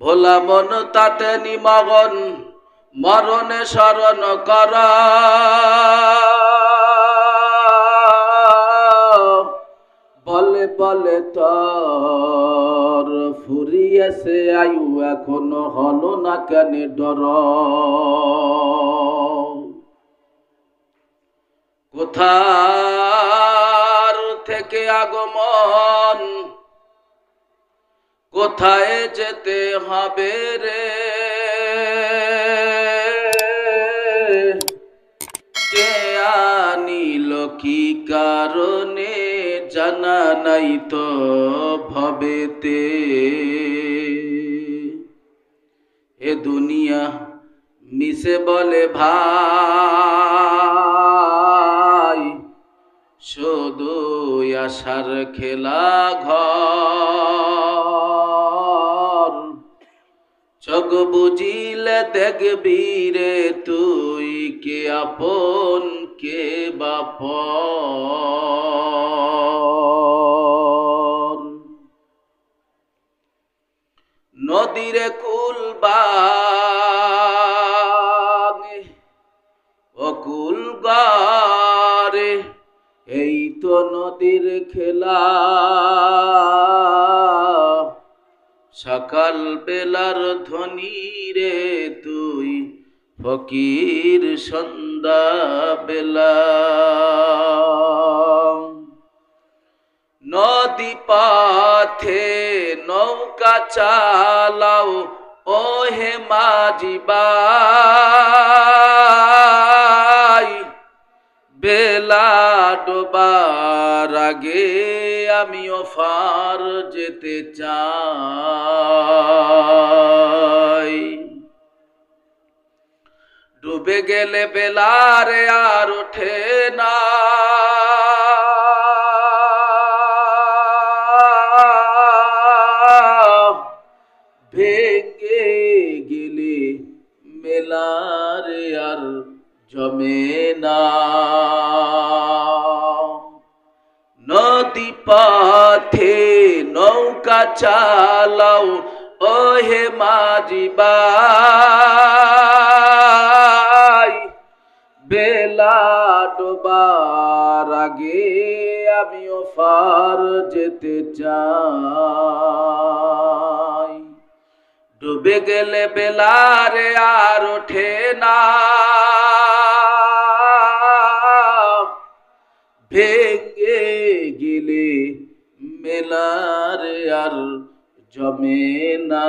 ভোলা মন তাতে নিমগন, মরণে স্মরণ কর। বলে বলে, তর ফুরিয়েছে আয়ু এখনও হলো না কেন ডর। কোথার থেকে আগমন? কোথায় যেতে হবে রে? কে আনিল কি কারণে? জানা নাই তো ভবেতে। এ দুনিয়া মিশে বলে ভাই শুধু আশার খেলা ঘর। বুঝিলে দেখবি রে তুই কে আপন, কে বাপ নদীরে কুল বাগে, অকুল গারে, এই তো নদীর খেলা। সকাল বেলার ধনী রে তুই, ফকির সন্ধ্যা বেলা। নদী পাথে নৌকা চালাও ও হে মাঝিবাই বেলা ডোবার আগে আমিও ফার যেতে চাই। ডুবে গেলে বেলারে আর ওঠে না। ভেঙে গেলে মেলারে আর জমে না। নদী পথে নৌকা চালাও ও হে মাঝি বাই। বেলা ডোবার আগে আমিও ফার যেতে চাই। ডুবে গেলে বেলারে আর ওঠে না। ভেঙে মেলার আর জমে না।